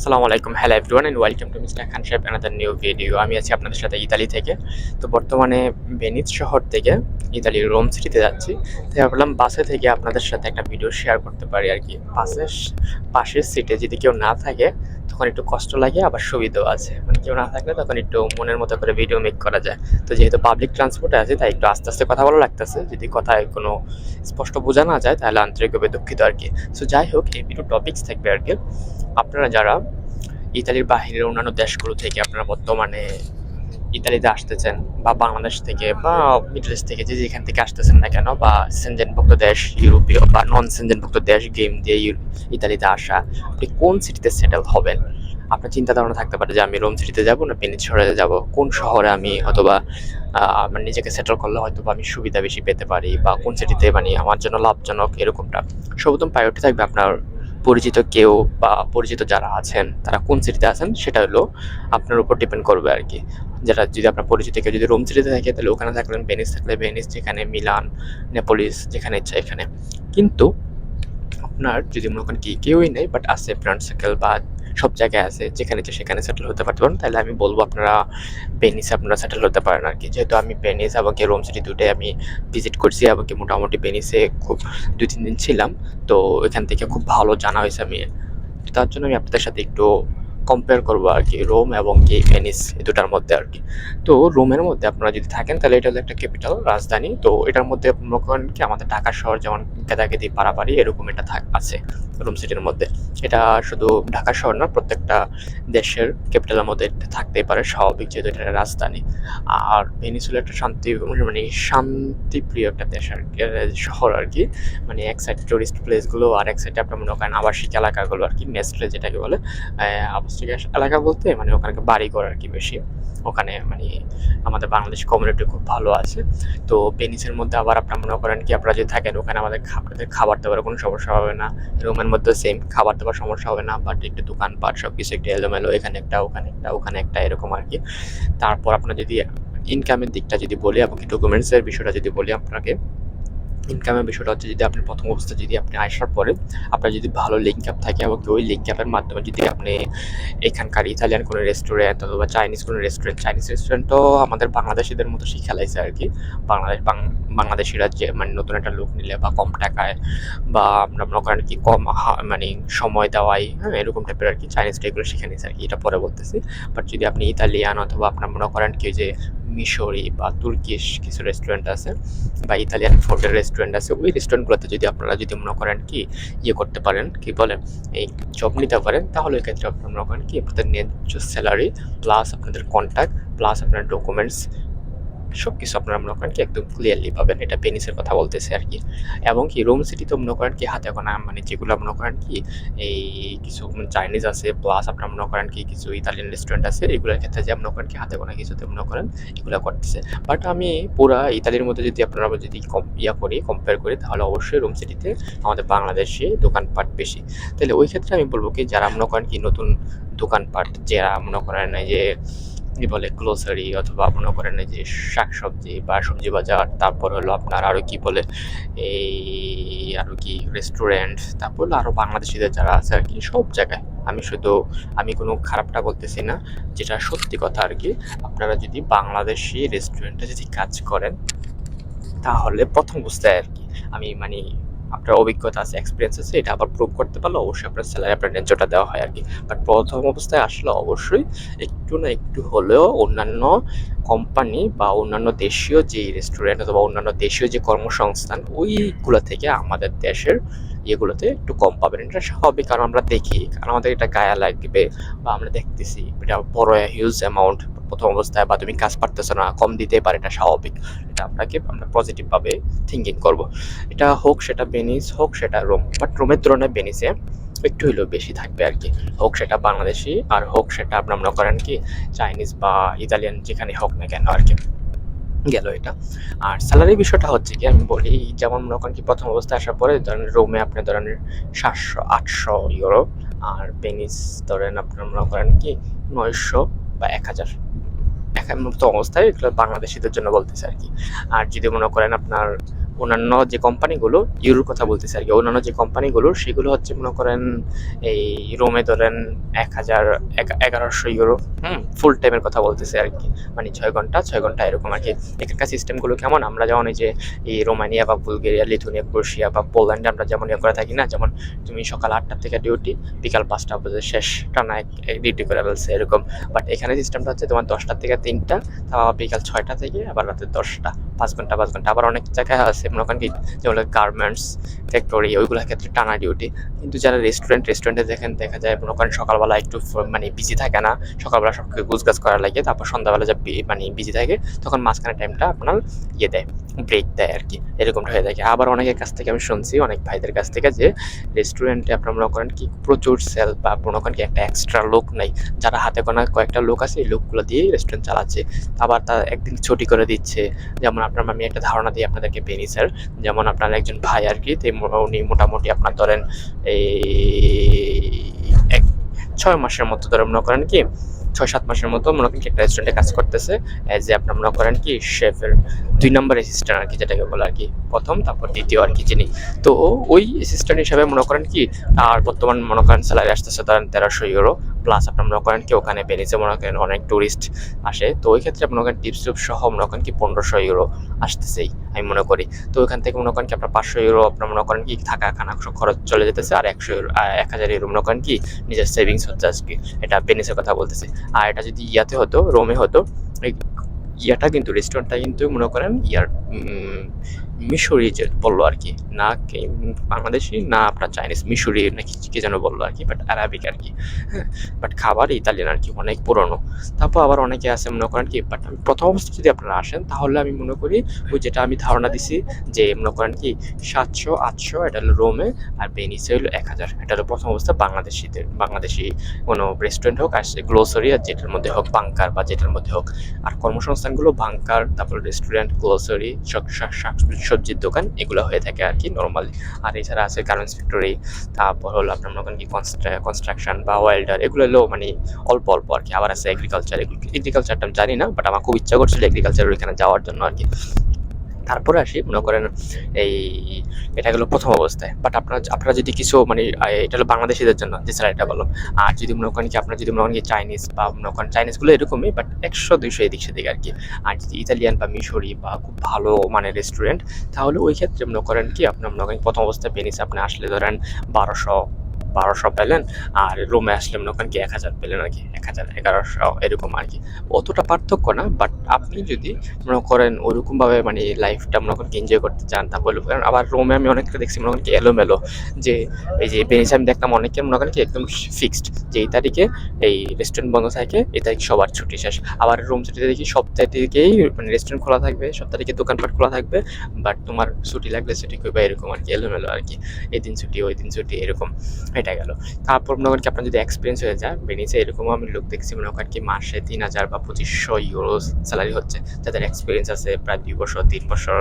আসসালামু আলাইকুম। Hello everyone and welcome to mister Khan সাহেব অ্যানাদার নিউ ভিডিও আমি আছি আপনাদের সাথে ইতালি থেকে। তো বর্তমানে ভেনিস শহর থেকে ইতালির রোম সিটিতে যাচ্ছি। তাই ভাবলাম বাসে থেকে আপনাদের সাথে একটা ভিডিও শেয়ার করতে পারি আর কি। বাসের পাশের সিটে যদি কেউ না থাকে তখন একটু কষ্ট লাগে, আবার সুবিধাও আছে। মানে কেউ না থাকলে তখন একটু মনের মতো করে ভিডিও মেক করা যায়। তো যেহেতু পাবলিক ট্রান্সপোর্টে আছে, তাই একটু আস্তে আস্তে কথা ভালো লাগতেছে। যদি কথায় কোনো স্পষ্ট বোঝা না যায়, তাহলে আন্তরিকভাবে দুঃখিত আর কি। সো যাই হোক, এই দুটো টপিক্স থাকবে আর কি। আপনারা যারা ইতালির বাহিরের অন্যান্য দেশগুলো থেকে আপনারা বর্তমানে ইতালিতে আসতেছেন বা বাংলাদেশ থেকে বা মিডল ইস্ট থেকে যে যেখান থেকে আসতেছেন না কেন বা সেনজেনভুক্ত দেশ ইউরোপীয় বা নন সেনজেনভুক্ত দেশ গেম দিয়ে ইতালিতে আসা, আপনি কোন সিটিতে সেটেল হবেন? আপনার চিন্তা ধারণা থাকতে পারে যে আমি রোম সিটিতে যাব না পেনিস শহরে যাব? কোন শহরে আমি অথবা আমার নিজেকে সেটেল করলে হয়তো আমি সুবিধা বেশি পেতে পারি বা কোন সিটিতে মানে আমার জন্য লাভজনক এরকমটা? সর্বপ্রথম প্রায়োরিটি থাকবে আপনার পরিচিত কেউ বা পরিচিত যারা আছেন, তারা কোন সিটিতে আছেন সেটা হলো আপনার উপর ডিপেন্ড করবে আর কি যেটা যদি আপনার পরিচিত কেউ যদি রোম সিটিতে থাকে, তাহলে ওখানে থাকলেন ভেনিস থাকলে ভেনিস যেখানে মিলান নেপোলিস যেখানে ইচ্ছা এখানে। কিন্তু আপনার যদি মনে করেন কি, কেউই নেই বাট আছে ফ্রেন্ড সার্কেল বা সব জায়গায় আছে, যেখানে ইচ্ছে সেখানে সেটেল হতে পারতে পারেন। তাহলে আমি বলব আপনারা বেনিসে আপনারা সেটেল হতে পারেন আর কি যেহেতু আমি বেনিস এবং কি রোম সিটি দুটোই আমি ভিজিট করছি এবং কি মোটামুটি বেনিসে খুব দুই, তিন দিন ছিলাম। তো এখান থেকে খুব ভালো জানা হয়েছে আমি। তার জন্য আমি আপনাদের সাথে একটু কম্পেয়ার করব আর কি রোম এবং কি ভেনিস এই দুটার মধ্যে আর কি। তো রোমের মধ্যে আপনারা যদি থাকেন, তাহলে এটা হলো একটা ক্যাপিটাল রাজধানী। তো এটার মধ্যে মনে করেন কি, আমাদের ঢাকা শহর যেমন গেদাগেদি পাড়াপাড়ি এরকম এটা থাক, আছে। রোম সিটির মধ্যে। এটা শুধু ঢাকা শহর না, প্রত্যেকটা দেশের ক্যাপিটালের মধ্যে থাকতেই পারে, স্বাভাবিক যেহেতু এটা রাজধানী। আর ভেনিস হলো একটা শান্তি মানে শান্তিপ্রিয় একটা দেশ আর কি শহর আর কি। মানে এক সাইড টুরিস্ট প্লেসগুলো আর এক সাইডে আপনার মনে করেন আবাসিক এলাকাগুলো আর কি নেসলে যেটাকে বলে আবাসিক এলাকা বলতে মানে ওখানে বাড়িঘর আর কি বেশি। ওখানে মানে আমাদের বাংলাদেশ কমিউনিটি খুব ভালো আছে। তো বেনিসের মধ্যে আবার আপনার মনে করেন কি, আপনারা যদি থাকেন ওখানে আমাদের আপনাদের খাবার দাবার কোনো সমস্যা হবে না। রুমের মধ্যে সেম খাবার দাবার সমস্যা হবে না বাট একটু দোকানপাট সব কিছু একটু এলোমেলো, এখানে একটা, ওখানে একটা ওখানে একটা, এরকম আর কি তারপর আপনার যদি ইনকামের দিকটা যদি বলি, এবং ডকুমেন্টসের বিষয়টা যদি বলি আপনাকে ইনকামের বিষয়টা হচ্ছে যদি আপনি প্রথম অবস্থায় যদি আপনি আসার পরে আপনার যদি ভালো লিঙ্ক আপ থাকে এবং ওই লিঙ্ক আপের মাধ্যমে যদি আপনি এখানকার ইতালিয়ান কোনো রেস্টুরেন্ট অথবা চাইনিজ কোনো রেস্টুরেন্ট চাইনিজ রেস্টুরেন্টও আমাদের বাংলাদেশিদের মতো শিখালাইছে আর কি। বাংলাদেশ বাংলাদেশিরা যে মানে নতুন একটা লোক নিলে বা কম টাকায় বা আমরা মনে করেন কি কম মানে সময় দেওয়াই হ্যাঁ এরকম টাইপের আর কি চাইনিজটা এগুলো শিখে নিয়েছে আর কি, এটা পরে বলতেছি। বাট যদি আপনি ইতালিয়ান অথবা আপনার মনে করেন কি যে মিশরি বা তুর্কিশ কিছু রেস্টুরেন্ট আছে বা ইতালিয়ান ফুডের রেস্টুরেন্ট আছে, ওই রেস্টুরেন্টগুলোতে যদি আপনারা যদি মনে করেন কি ইয়ে করতে পারেন, কি বলে, এই জব নিতে পারেন, তাহলে এক্ষেত্রে আপনারা মনে করেন কি আপনাদের ন্যায্য স্যালারি প্লাস আপনাদের কন্ট্যাক্ট প্লাস আপনার ডকুমেন্টস সব কিছু আপনারা মনে করেন কি একদম ক্লিয়ারলি পাবেন। এটা পেনিসের কথা বলতেছে আর কি। এবং কি রোম সিটিতে মনে করেন কি হাতে গোনা মানে যেগুলো মনে করেন কি, এই কিছু চাইনিজ আছে প্লাস আপনার মনে করেন কি কিছু ইতালিয়ান রেস্টুরেন্ট আছে, এগুলোর ক্ষেত্রে যে মনে করেন কি হাতে গোনা কিছুতে মনে করেন এগুলো করতেছে। বাট আমি পুরা ইতালির মধ্যে যদি আপনারা যদি কম ইয়া করি কম্পেয়ার করি, তাহলে অবশ্যই রোম সিটিতে আমাদের বাংলাদেশে দোকানপাট বেশি। তাহলে ওই ক্ষেত্রে আমি বলব কি, যারা মনে করেন কি নতুন দোকানপাট, যারা মনে করেন এই যে কি বলে গ্লোসারি অথবা মনে করেন যে শাকসবজি বা সবজি বাজার, তারপর হলো আপনার আরও কি বলে এই আরও কি রেস্টুরেন্ট তারপর হলো আরও বাংলাদেশিদের যারা আছে আর কি, সব জায়গায়। আমি শুধু, আমি কোনো খারাপটা বলতেছি না, যেটা সত্যি কথা আর কি, আপনারা যদি বাংলাদেশি রেস্টুরেন্টে যদি কাজ করেন, তাহলে প্রথম অবস্থায় আর কি, আমি মানে আপনার অভিজ্ঞতা আছে এক্সপিরিয়েন্স আছে, এটা আবার প্রুভ করতে পারলে অবশ্যই আপনার স্যালারি আপনার ন্যায্যটা দেওয়া হয় আর কি বাট প্রথম অবস্থায় আসলে অবশ্যই একটু না একটু হলেও অন্যান্য কোম্পানি বা অন্যান্য দেশীয় যে রেস্টুরেন্ট অথবা অন্যান্য দেশীয় যে কর্মসংস্থান, ওইগুলো থেকে আমাদের দেশের ইয়েগুলোতে একটু কম পাবেন। এটা স্বাভাবিক, কারণ আমরা দেখি, কারণ আমাদের এটা গায়ে লাগবে বা আমরা দেখতেছি, এটা বড় হিউজ অ্যামাউন্ট প্রথম অবস্থায় বা তুমি কাজ পারতেছো না, কম দিতে পারে, এটা স্বাভাবিক। এটা আপনাকে আমরা পজিটিভভাবে থিঙ্কিং করব। এটা হোক সেটা বেনিস হোক সেটা রোম বাট রোমের তুলনায় বেনিসে একটু হলেও বেশি থাকবে আর কি। হোক সেটা বাংলাদেশি আর হোক সেটা আপনার মনে করেন কি চাইনিজ বা ইতালিয়ান যেখানে হোক না কেন আর কি। গেল এটা। আর স্যালারি বিষয়টা হচ্ছে কি আমি বলি, যেমন মনে করেন কি প্রথম অবস্থায় আসার পরে ধরেন রোমে আপনি ধরেন সাতশো, আটশো ইউরো আর বেনিস ধরেন আপনার মনে করেন কি নয়শো বা এক হাজার। মতো অবস্থায় এগুলো বাংলাদেশিদের জন্য বলতেছে আর কি। আর যদি মনে করেন আপনার অন্যান্য যে কোম্পানিগুলো, ইউরোর কথা বলতেছে আর কি, অন্যান্য যে কোম্পানিগুলো, সেগুলো হচ্ছে মনে করেন এই রোমে ধরেন এক হাজার এগারোশো ইউরো হুম। ফুল টাইমের কথা বলতেছে আর কি। মানে ছয় ঘণ্টা ছয় ঘণ্টা এরকম আর কি। এখানকার সিস্টেমগুলো কেমন? আমরা যেমন এই যে, এই রোমানিয়া বা বুলগেরিয়া, লিথুনিয়া, ক্রোশিয়া বা পোল্যান্ডে আমরা যেমন ইয়ে করে থাকি না, যেমন তুমি সকাল আটটা থেকে ডিউটি বিকাল পাঁচটা অবধি শেষ টানা ডিউটি করে ফেলছে এরকম। বাট এখানে সিস্টেমটা হচ্ছে তোমার দশটা থেকে তিনটা, তাও বিকাল ছয়টা থেকে আবার রাতে দশটা, পাঁচ ঘণ্টা পাঁচ ঘণ্টা। আবার অনেক জায়গায় আছে, মনে করেন কি, যেমন গার্মেন্টস ফ্যাক্টরি ওইগুলোর ক্ষেত্রে টানা ডিউটি কিন্তু যারা রেস্টুরেন্ট রেস্টুরেন্টে দেখেন, দেখা যায় মনে করেন সকালবেলা একটু মানে বিজি থাকে না, সকালবেলা সবকে গুজগাছ করা লাগে, তারপর সন্ধ্যাবেলা যা মানে বিজি থাকে, তখন মাঝখানে টাইমটা আপনার ইয়ে দেয় ব্রেক দেয় আর কি এরকমটা হয়ে থাকে। আবার অনেকের কাছ থেকে আমি শুনছি, অনেক ভাইদের কাছ থেকে যে রেস্টুরেন্টে আপনার মনে করেন কি প্রচুর সেল বা মনে করেন কি একটা এক্সট্রা লোক নাই। যারা হাতে গোনা কয়েকটা লোক আছে, এই লোকগুলো দিয়ে রেস্টুরেন্ট চালাচ্ছে। আবার তা একদিন ছুটি করে দিচ্ছে। যেমন আপনার আমি একটা ধারণা দিই আপনাদেরকে বেনি স্যার যেমন আপনার একজন ভাই আর কি উনি মোটামুটি আপনার ধরেন এই ছয় মাসের মতো ধরে মনে করেন কি ছয় সাত মাসের মতো মনে করেন কি একটা রেস্টুরেন্টে কাজ করতেছে। অ্যাজ এ আপনার মনে করেন কি শেফের দুই নম্বর অ্যাসিস্ট্যান্ট আর কি, যেটাকে বলে আর কি, প্রথম, তারপর দ্বিতীয় আর কি যিনি। তো ওই অ্যাসিস্ট্যান্ট হিসাবে মনে করেন কি আর বর্তমান মনে করেন স্যালারি আসতেছে ধরেন তেরোশো ইউরো প্লাস আপনার মনে করেন কি ওখানে বেরিয়েছে মনে করেন অনেক টুরিস্ট আসে, তো ওই ক্ষেত্রে মনে করেন টিপস টিপ সহ মনে করেন কি পনেরোশো ইউরো আসতেছেই, আমি মনে করি। তো ওইখান থেকে মনে করেন কি আপনার পাঁচশো ইউরো আপনার মনে করেন কি থাকা খানা খরচ চলে যেতেছে, আর একশো ইউরো এক হাজার ইউরো মনে করেন কি নিজের সেভিংস হচ্ছে আজকে। এটা বেনিসের কথা বলতেছে। আর এটা যদি ইয়াতে হতো রোমে হতো ইয়াটা কিন্তু রেস্টুরেন্টটা কিন্তু মনে করেন ইয়ার মিশরি যে বলল আর কি, না বাংলাদেশি না আপনার চাইনিজ, মিশরি নাকি কে যেন বলল আর কি বাট আরাবিক আর কি হ্যাঁ বাট খাবার ইতালিয়ান আর কি, অনেক পুরনো। তারপর আবার অনেকে আছে মনে করেন কি বাট আমি প্রথম অবস্থা যদি আপনারা আসেন, তাহলে আমি মনে করি ওই যেটা আমি ধারণা দিছি যে মনে করেন কি, সাতশো, আটশো, এটা হলো রোমে আর বেনিসে হলো এক হাজার। এটা হলো প্রথম অবস্থা বাংলাদেশিদের, বাংলাদেশি কোনো রেস্টুরেন্ট হোক, আর সে গ্লোসারি আর যেটার মধ্যে হোক বাংকার বা যেটার মধ্যে হোক। আর কর্মসংস্থানগুলো বাংকার তারপর রেস্টুরেন্ট গ্লোসারি শাক সবজির দোকান, এগুলো হয়ে থাকে আর কি নর্মালি আর এছাড়া আছে গার্মেন্টস ফ্যাক্টরি তারপর হলো আপনার মনে করেন কি কনস্ট্রাকশন বা ওয়েল্ডার এগুলো হলো মানে অল্প অল্প আর কি। আবার আছে এগ্রিকালচার এগুলো এগ্রিকালচারটা আমি জানি না বাট আমার খুব ইচ্ছা করছিল এগ্রিকালচার ওইখানে যাওয়ার জন্য আর কি। তারপরে আসি, মনে করেন এই এটা গেলো প্রথম অবস্থায়। বাট আপনার, আপনারা যদি কিছু মানে এটা হলো বাংলাদেশিদের জন্য, যে স্যালারিটা বললাম আর যদি মনে করেন কি, আপনার যদি মনে করেন কি চাইনিজ বা মনে করেন চাইনিজগুলো এরকমই বাট একশো, দুইশো এদিক সেদিক আর কি। আর যদি ইতালিয়ান বা মিশরি বা খুব ভালো মানে রেস্টুরেন্ট তাহলে ওই ক্ষেত্রে মনে করেন কি, আপনার মনে করেন প্রথম অবস্থায় বেনিস আপনি আসলে ধরেন বারোশো বারোশো পেলেন, আর রোমে আসলে মনে কি এক হাজার পেলেন আর কি, এক হাজার, এগারোশো, এরকম আর কি। অতটা পার্থক্য না বাট আপনি যদি মনে করেন ওরকমভাবে মানে লাইফটা মনে করেন এনজয় করতে চান কারণ আবার রোমে আমি অনেকটা দেখছি মনে করেন কি এলোমেলো, যে এই যে বেনিসে আমি দেখতাম অনেকে মনে করেন কি একদম ফিক্সড যে এই তারিখে এই রেস্টুরেন্ট বন্ধ থাকে, এই তারিখ সবার ছুটি শেষ। আবার রুম ছুটিতে দেখি সপ্তাহ থেকেই মানে রেস্টুরেন্ট খোলা থাকবে, সপ্তাহ থেকে দোকানপাট খোলা থাকবে বাট তোমার ছুটি লাগলে ছুটি করবে এরকম আর কি, এলোমেলো আর কি। এই দিন ছুটি ওই দিন ছুটি, এরকম। এটা গেল। তারপর মনে করেন কি আপনার যদি এক্সপিরিয়েন্স হয়ে যায় বেনিসে এরকমও আমি লোক দেখছি, মনে করেন কি মাসে তিন হাজার বা পঁচিশশো ইউরো স্যালারি হচ্ছে। যাদের এক্সপিরিয়েন্স আছে প্রায় দুই বছর, তিন বছর,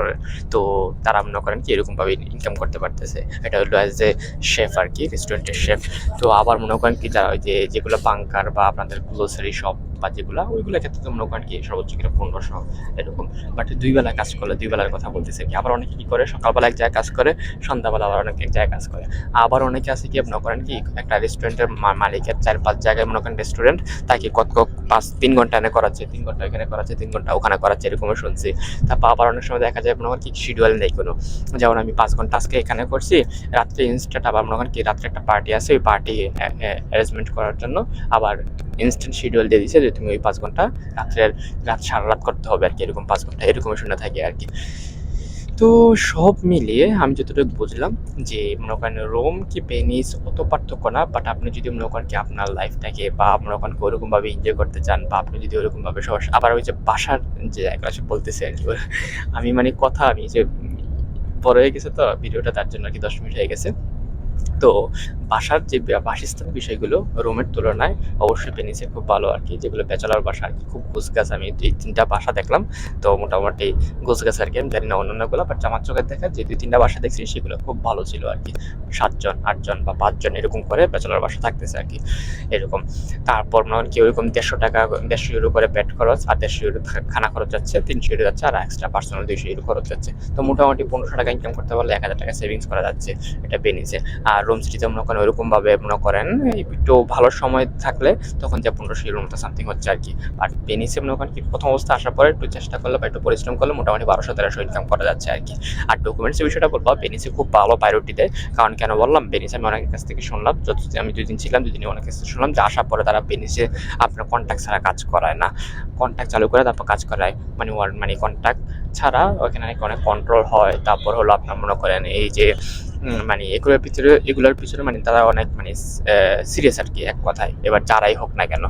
তো তারা মনে করেন কি এরকমভাবে ইনকাম করতে পারতেছে। এটা হলো অ্যাজ এ শেফ আর কি রেস্টুরেন্টের শেফ তো আবার মনে করেন কি যারা ওই যে, যেগুলো বাংকার বা আপনাদের গ্লোসারি শপ বা যেগুলো ওইগুলোর ক্ষেত্রে তো মনে কি সর্বোচ্চ কিনা পনেরোশো এরকম। বাট দুই বেলা কাজ করলে দুই বেলার কথা বলতেছে কি, আবার অনেকে কি করে, সকালবেলা এক জায়গায় কাজ করে, সন্ধ্যাবেলা আবার অনেকে এক জায়গায় কাজ করে। আবার অনেকে আছে কি, মনে করেন কি, একটা রেস্টুরেন্টের মালিকের চার পাঁচ জায়গায় মনে করেন রেস্টুরেন্ট তাকে কত পাঁচ তিন ঘণ্টা এনে করাচ্ছে, তিন ঘণ্টা এখানে করাচ্ছে, তিন ঘণ্টা ওখানে করাচ্ছে, এরকমও শুনছি। তারপর আবার অনেক সময় দেখা যায়, মনে করেন কি শিডিউল নেই কোনো। যেমন আমি পাঁচ ঘণ্টা আজকে এখানে করছি, রাত্রে ইনস্ট্যান্ট আবার মনে করেন কি, রাত্রে একটা পার্টি আছে, ওই পার্টি অ্যারেঞ্জমেন্ট করার জন্য আবার ইনস্ট্যান্ট শিডিউল দিয়ে দিচ্ছে যে তুমি ওই পাঁচ ঘণ্টা রাত্রের রাত সারা রাত করতে হবে আর কি, এরকম পাঁচ ঘণ্টা এরকম শুনে থাকে আর কি। তো সব মিলিয়ে আমি যতটুকু বুঝলাম যে মনে করেন রোম কি পেনিস অত পার্থক্য না বাট আপনি যদি মনে করেন কি আপনার লাইফটাকে বা মনে করেন কি ওরকমভাবে এনজয় করতে চান বা আপনি যদি ওরকমভাবে সবার আবার ওই যে বাসার যে জায়গাটা সে বলতেছে আর কি আমি মানে কথা, আমি যে বড় হয়ে গেছে তো, ভিডিওটা তার জন্য আর কি দশ মিনিট হয়ে গেছে। তো বাসার যে বাসস্থান বিষয়গুলো রুমের তুলনায় অবশ্যই ভেনিসে খুব ভালো আর কি, যেগুলো ব্যাচেলার বাসা আর কি, খুব গোছগাছ। আমি এই তিনটা বাসা দেখলাম, তো মোটামুটি গোছগাছ আর কি, আমি জানি না অন্যান্যগুলো বাট আমার চোখের দেখা যে দুই তিনটা বাসা দেখছি, সেগুলো খুব ভালো ছিল আর কি। সাতজন, আটজন বা পাঁচজন এরকম করে ব্যাচেলার বাসা থাকতেছে আর কি, এরকম। তারপর মনে হয় কি ওইরকম দেড়শো টাকা, দেড়শো ইউরো করে পেট খরচ, আর দেড়শো ইউরো খানা খরচ যাচ্ছে, তিনশো ইউরো যাচ্ছে, আর এক্সট্রা পার্সোনাল দুইশো ইউরো খরচ যাচ্ছে। তো মোটামুটি পনেরোশো টাকা ইনকাম করতে পারলে এক হাজার টাকা সেভিংস করা যাচ্ছে এটা বেনিসে আর রুম সিটিতে মনে করেন ওইরকম ভাবে মনে করেন, একটু ভালো সময় থাকলে তখন যে পনেরোশো ইউরোর মতো সামথিং হচ্ছে আর কি। আর পেনিসে মনে করেন কি, প্রথম অবস্থা আসার পরে একটু চেষ্টা করলে বা একটু পরিশ্রম করলে মোটামুটি বারোশো, তেরোশো ইনকাম করা যাচ্ছে আর কি। আর ডকুমেন্টসের বিষয়টা বলব বেনিসে খুব ভালো প্রায়োরিটি দেয় কারণ কেন বললাম বেনিসে আমি অনেকের কাছ থেকে শুনলাম, যত আমি দুদিন ছিলাম দুদিনে অনেক কাছ থেকে শুনলাম যে আসার পরে তারা বেনিসে আপনার কন্ট্যাক্ট ছাড়া কাজ করায় না। কন্ট্যাক্ট চালু করে তারপর কাজ করায়। মানে মানে কন্ট্যাক্ট ছাড়া ওখানে নাকি অনেক কন্ট্রোল হয়। তারপর হলো আপনার মনে করেন এই যে মানে এগুলোর পিছনে এগুলোর পিছনে মানে তারা অনেক মানে সিরিয়াস আর কি এক কথায়। এবার যারাই হোক না কেন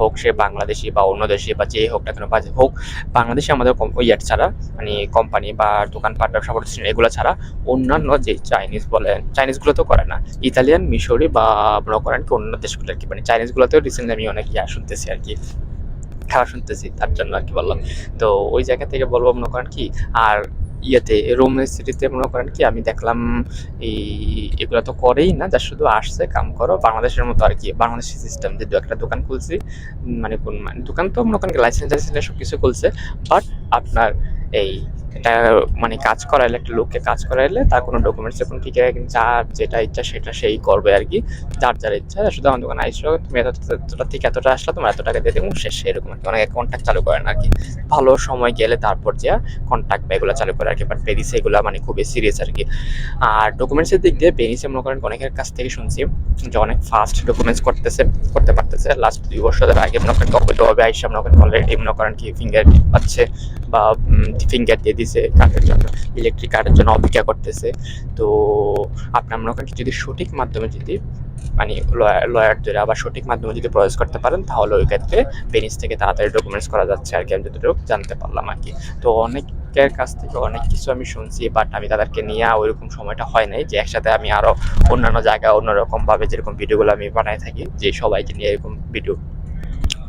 হোক সে বাংলাদেশি বা অন্য দেশে বা যেই হোক না কেন, বা হোক, বাংলাদেশে আমাদের ইয়ার ছাড়া মানে কোম্পানি বা দোকানপাট, ব্যবসা প্রতিষ্ঠান, এগুলো ছাড়া অন্যান্য যে চাইনিজ বলেন চাইনিজগুলো তো করে না। ইতালিয়ান মিশরি বা মনে করেন কি অন্য দেশগুলো আর কি মানে চাইনিজগুলোতেও রিসেন্টলি আমি অনেক ইয়া শুনতেছি আর কি। খেলা শুনতেছি, তার জন্য আর কি বললাম। তো ওই জায়গা থেকে বলব মনে করেন কি, আর ইয়েতে, রোম সিটিতে মনে করেন কি, আমি দেখলাম এই এগুলো তো করেই না, যা শুধু আসছে, কাম করো, বাংলাদেশের মতো আর কি, বাংলাদেশি সিস্টেম যে দু একটা দোকান খুলছি মানে কোন মানে দোকান তো মনে করেন লাইসেন্স টাইসেন্স সব কিছু খুলছে বাট আপনার এই এটা মানে কাজ করাইলে, একটা লোককে কাজ করাইলে তার কোনো ডকুমেন্টস এখন ঠিক আছে যার যেটা ইচ্ছা সেটা সেই করবে আর কি। যার যার ইচ্ছা শুধু আমার দোকানে আইসো, তুমি এতটা থেকে এতটা আসলে, তোমার এত টাকা দিয়ে দেবো শেষ এরকম কি। অনেকে কন্ট্যাক্ট চালু করেন আর কি। ভালো সময় গেলে তারপর যে কন্ট্যাক্ট বা এগুলো চালু করে আর কি। বাট পেরিসে এগুলো মানে খুবই সিরিয়াস আর কি। আর ডকুমেন্টসের দিক দিয়ে পেরিসে মনে করেন অনেকের কাছ থেকে শুনছি যে অনেক ফাস্ট ডকুমেন্টস করতেছে, করতে পারতেছে। লাস্ট দুই বছর আগে মনে করেন অবৈধভাবে আইসা মনে করেন অলরেডি মনে করেন কি ফিঙ্গার পাচ্ছে বা ফিঙ্গার দিয়ে দিছে কার্ডের জন্য ইলেকট্রিক কার্ডের জন্য অপেক্ষা করতেছে। তো আপনার মনে করেন যদি সঠিক মাধ্যমে যদি মানে লয়ার ধরে আবার সঠিক মাধ্যমে যদি প্রয়োগ করতে পারেন, তাহলে ওই ক্ষেত্রে পেনিস থেকে তাড়াতাড়ি ডকুমেন্টস করা যাচ্ছে আর কি, আমি যতটুকু জানতে পারলাম আর কি। তো অনেকের কাছ থেকে অনেক কিছু আমি শুনছি বাট আমি তাদেরকে নিয়ে ওইরকম সময়টা হয় নাই যে একসাথে আমি আরও অন্যান্য জায়গায় অন্যরকম ভাবে যেরকম ভিডিওগুলো আমি বানাই থাকি, যে সবাইকে নিয়ে এরকম ভিডিও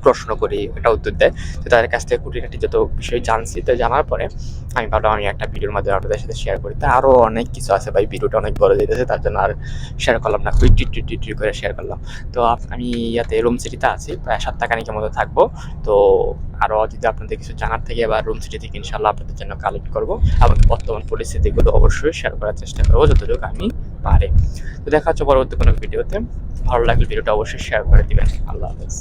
প্রশ্ন করি, এটা উত্তর দেয়। তো তাদের কাছ থেকে খুঁটিনাটি যত বিষয় জানছি, তো জানার পরে আমি ভাবলাম আমি একটা ভিডিওর মাধ্যমে আপনাদের সাথে শেয়ার করি। তা আরও অনেক কিছু আছে ভাই, ভিডিওটা অনেক বড় যেতেছে তার জন্য আর শেয়ার করলাম না টিট টিট টিট করে শেয়ার করলাম। তো আমি ইয়াতে রুম সিটিতে আছি, প্রায় সাতটা খানিকের মতো থাকব। তো আরও যদি আপনাদের কিছু জানার থেকে বা রুম সিটি থেকে ইনশাল্লাহ আপনাদের জন্য কালেক্ট করব। এবং বর্তমান পরিস্থিতিগুলো অবশ্যই শেয়ার করার চেষ্টা করব, যতটুকু আমি পারে। তো দেখা হচ্ছে পরবর্তী কোনো ভিডিওতে। ভালো লাগলে ভিডিওটা অবশ্যই শেয়ার করে দিবেন। আল্লাহ হাফেজ।